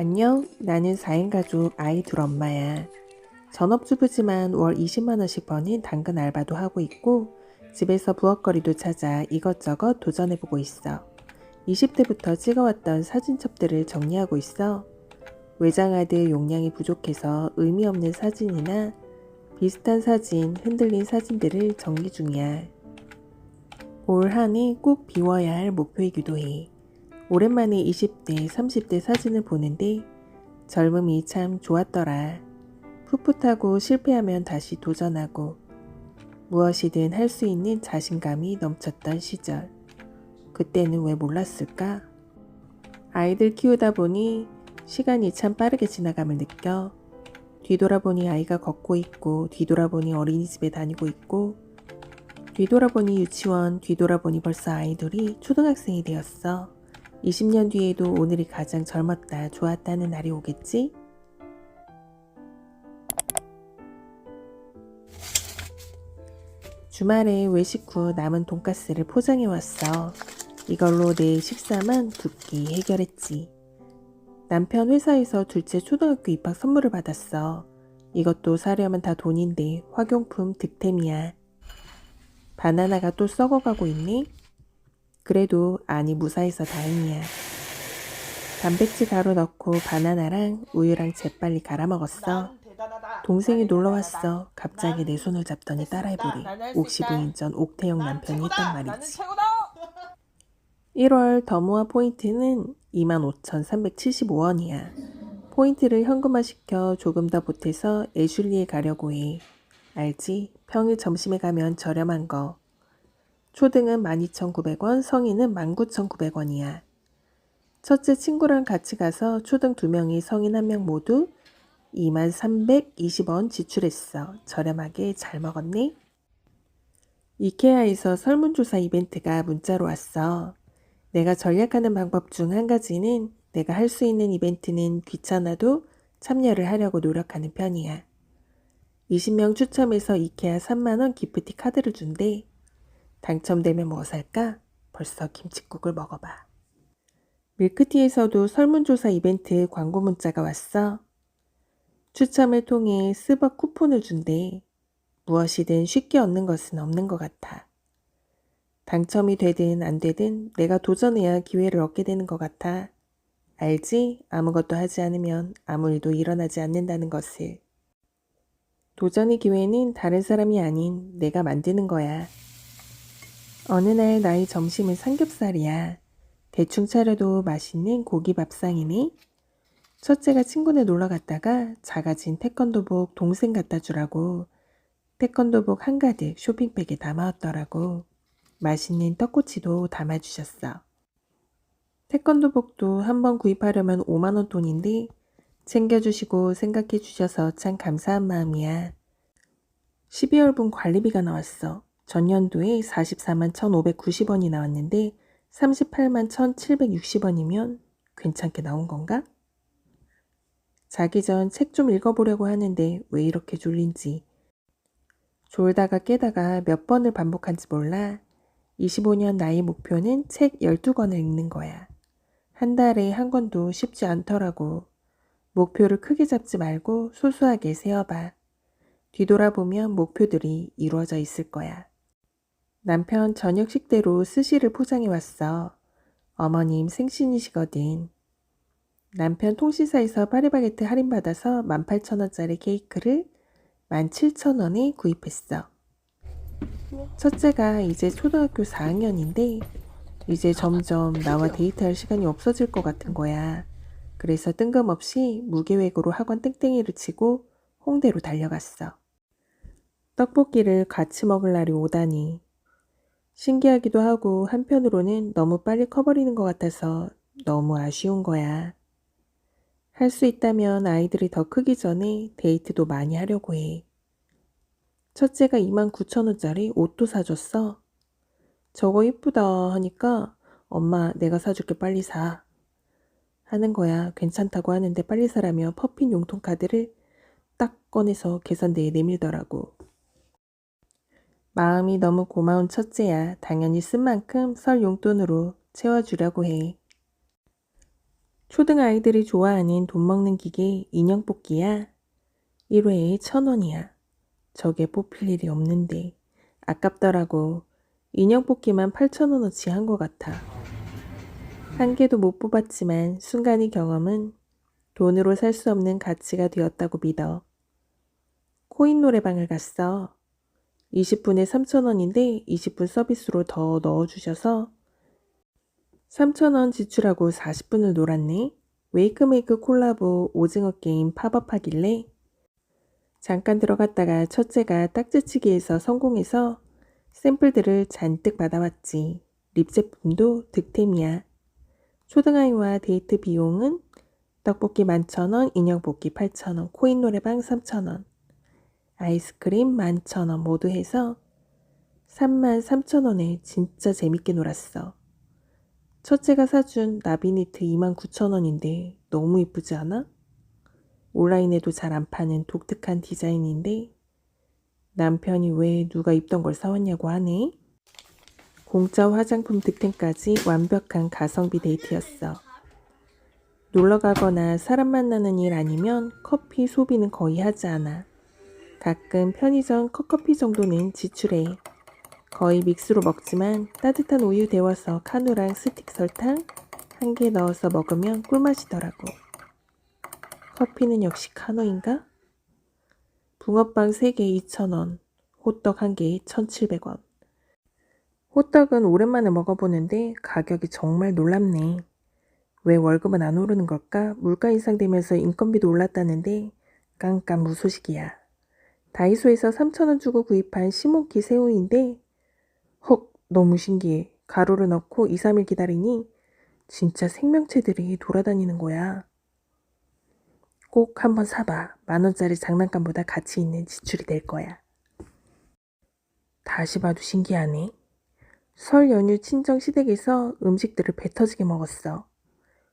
안녕, 나는 4인 가족 아이 둘 엄마야. 전업주부지만 월 20만원씩 버는 당근 알바도 하고 있고, 집에서 부엌거리도 찾아 이것저것 도전해보고 있어. 20대부터 찍어왔던 사진첩들을 정리하고 있어. 외장하드 용량이 부족해서 의미 없는 사진이나 비슷한 사진, 흔들린 사진들을 정리 중이야. 올 한해 꼭 비워야 할 목표이기도 해. 오랜만에 20대, 30대 사진을 보는데 젊음이 참 좋았더라. 풋풋하고 실패하면 다시 도전하고 무엇이든 할 수 있는 자신감이 넘쳤던 시절. 그때는 왜 몰랐을까? 아이들 키우다 보니 시간이 참 빠르게 지나감을 느껴. 뒤돌아보니 아이가 걷고 있고, 뒤돌아보니 어린이집에 다니고 있고, 뒤돌아보니 유치원, 뒤돌아보니 벌써 아이들이 초등학생이 되었어. 20년 뒤에도 오늘이 가장 젊었다, 좋았다는 날이 오겠지? 주말에 외식 후 남은 돈가스를 포장해 왔어. 이걸로 내 식사만 두 끼 해결했지. 남편 회사에서 둘째 초등학교 입학 선물을 받았어. 이것도 사려면 다 돈인데 화용품 득템이야. 바나나가 또 썩어가고 있니? 그래도 안이 무사해서 다행이야. 단백질 가루 넣고 바나나랑 우유랑 재빨리 갈아 먹었어. 동생이 놀러 왔어. 갑자기 내 손을 잡더니 따라해보래. 옥시 부인 전 옥태영 남편이 했단 말이지. 최고다. 1월 더모아 포인트는 25,375원이야. 포인트를 현금화 시켜 조금 더 보태서 애슐리에 가려고 해. 알지? 평일 점심에 가면 저렴한 거. 초등은 12,900원, 성인은 19,900원이야. 첫째 친구랑 같이 가서 초등 두 명이 성인 한명 모두 2320원 지출했어. 저렴하게 잘 먹었네? 이케아에서 설문조사 이벤트가 문자로 왔어. 내가 전략하는 방법 중 한 가지는 내가 할 수 있는 이벤트는 귀찮아도 참여를 하려고 노력하는 편이야. 20명 추첨해서 이케아 3만원 기프티 카드를 준대. 당첨되면 뭐 살까? 벌써 김치국을 먹어봐. 밀크티에서도 설문조사 이벤트 광고 문자가 왔어. 추첨을 통해 스벅 쿠폰을 준대. 무엇이든 쉽게 얻는 것은 없는 것 같아. 당첨이 되든 안 되든 내가 도전해야 기회를 얻게 되는 것 같아. 알지? 아무것도 하지 않으면 아무 일도 일어나지 않는다는 것을. 도전의 기회는 다른 사람이 아닌 내가 만드는 거야. 어느 날 나의 점심은 삼겹살이야. 대충 차려도 맛있는 고기 밥상이니? 첫째가 친구네 놀러 갔다가 작아진 태권도복 동생 갖다 주라고 태권도복 한가득 쇼핑백에 담아왔더라고. 맛있는 떡꼬치도 담아주셨어. 태권도복도 한번 구입하려면 5만원 돈인데 챙겨주시고 생각해 주셔서 참 감사한 마음이야. 12월분 관리비가 나왔어. 전년도에 44만 1,590원이 나왔는데 38만 1,760원이면 괜찮게 나온 건가? 자기 전 책 좀 읽어보려고 하는데 왜 이렇게 졸린지. 졸다가 깨다가 몇 번을 반복한지 몰라. 25년 나의 목표는 책 12권을 읽는 거야. 한 달에 한 권도 쉽지 않더라고. 목표를 크게 잡지 말고 소소하게 세어봐. 뒤돌아보면 목표들이 이루어져 있을 거야. 남편 저녁 식대로 스시를 포장해 왔어. 어머님 생신이시거든. 남편 통시사에서 파리바게트 할인받아서 18,000원짜리 케이크를 17,000원에 구입했어. 첫째가 이제 초등학교 4학년인데 이제 점점 나와 데이트할 시간이 없어질 것 같은 거야. 그래서 뜬금없이 무계획으로 학원 땡땡이를 치고 홍대로 달려갔어. 떡볶이를 같이 먹을 날이 오다니. 신기하기도 하고 한편으로는 너무 빨리 커버리는 것 같아서 너무 아쉬운 거야. 할 수 있다면 아이들이 더 크기 전에 데이트도 많이 하려고 해. 첫째가 29,000원짜리 옷도 사줬어. 저거 이쁘다 하니까 엄마 내가 사줄게 빨리 사. 하는 거야. 괜찮다고 하는데 빨리 사라며 퍼핀 용돈 카드를 딱 꺼내서 계산대에 내밀더라고. 마음이 너무 고마운 첫째야. 당연히 쓴 만큼 설 용돈으로 채워주려고 해. 초등 아이들이 좋아하는 돈 먹는 기계 인형 뽑기야. 1회에 천 원이야. 저게 뽑힐 일이 없는데 아깝더라고. 인형 뽑기만 8천 원어치 한 것 같아. 한 개도 못 뽑았지만 순간의 경험은 돈으로 살 수 없는 가치가 되었다고 믿어. 코인 노래방을 갔어. 20분에 3,000원인데 20분 서비스로 더 넣어주셔서 3,000원 지출하고 40분을 놀았네. 웨이크메이크 콜라보 오징어 게임 팝업하길래 잠깐 들어갔다가 첫째가 딱지치기에서 성공해서 샘플들을 잔뜩 받아왔지. 립 제품도 득템이야. 초등아이와 데이트 비용은 떡볶이 11,000원, 인형 뽑기 8,000원, 코인 노래방 3,000원, 아이스크림 11,000원 모두 해서 33,000원에 진짜 재밌게 놀았어. 첫째가 사준 나비니트 29,000원인데 너무 이쁘지 않아? 온라인에도 잘 안 파는 독특한 디자인인데 남편이 왜 누가 입던 걸 사왔냐고 하네. 공짜 화장품 득템까지 완벽한 가성비 데이트였어. 놀러 가거나 사람 만나는 일 아니면 커피 소비는 거의 하지 않아. 가끔 편의점 컵커피 정도는 지출해. 거의 믹스로 먹지만 따뜻한 우유 데워서 카누랑 스틱 설탕 한 개 넣어서 먹으면 꿀맛이더라고. 커피는 역시 카노인가? 붕어빵 3개 2,000원, 호떡 1개 1,700원. 호떡은 오랜만에 먹어보는데 가격이 정말 놀랍네. 왜 월급은 안 오르는 걸까? 물가 인상되면서 인건비도 올랐다는데 깜깜 무소식이야. 다이소에서 3,000원 주고 구입한 시몬키 새우인데 헉 너무 신기해. 가루를 넣고 2, 3일 기다리니 진짜 생명체들이 돌아다니는 거야. 꼭 한번 사봐. 만원짜리 장난감보다 가치 있는 지출이 될 거야. 다시 봐도 신기하네. 설 연휴 친정 시댁에서 음식들을 배 터지게 먹었어.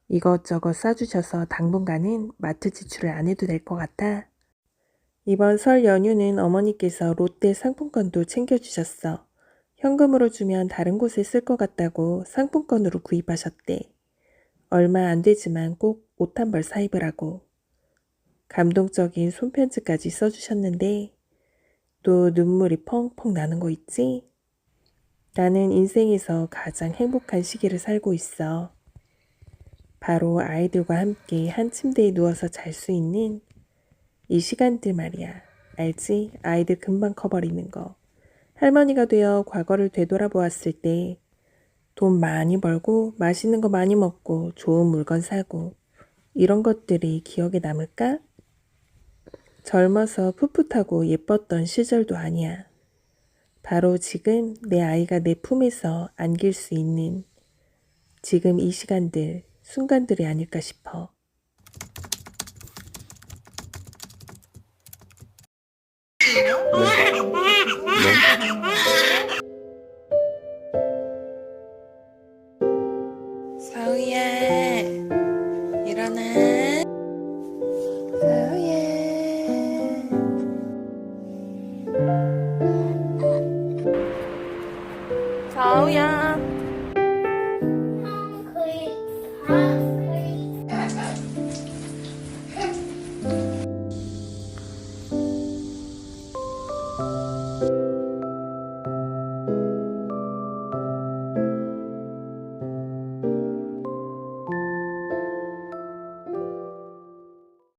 이것저것 싸주셔서 당분간은 마트 지출을 안 해도 될 것 같아. 이번 설 연휴는 어머니께서 롯데 상품권도 챙겨주셨어. 현금으로 주면 다른 곳에 쓸 것 같다고 상품권으로 구입하셨대. 얼마 안 되지만 꼭 옷 한 벌 사입으라고. 감동적인 손편지까지 써주셨는데 또 눈물이 펑펑 나는 거 있지? 나는 인생에서 가장 행복한 시기를 살고 있어. 바로 아이들과 함께 한 침대에 누워서 잘 수 있는 이 시간들 말이야. 알지? 아이들 금방 커버리는 거. 할머니가 되어 과거를 되돌아보았을 때 돈 많이 벌고 맛있는 거 많이 먹고 좋은 물건 사고 이런 것들이 기억에 남을까? 젊어서 풋풋하고 예뻤던 시절도 아니야. 바로 지금 내 아이가 내 품에서 안길 수 있는 지금 이 시간들, 순간들이 아닐까 싶어. ነው?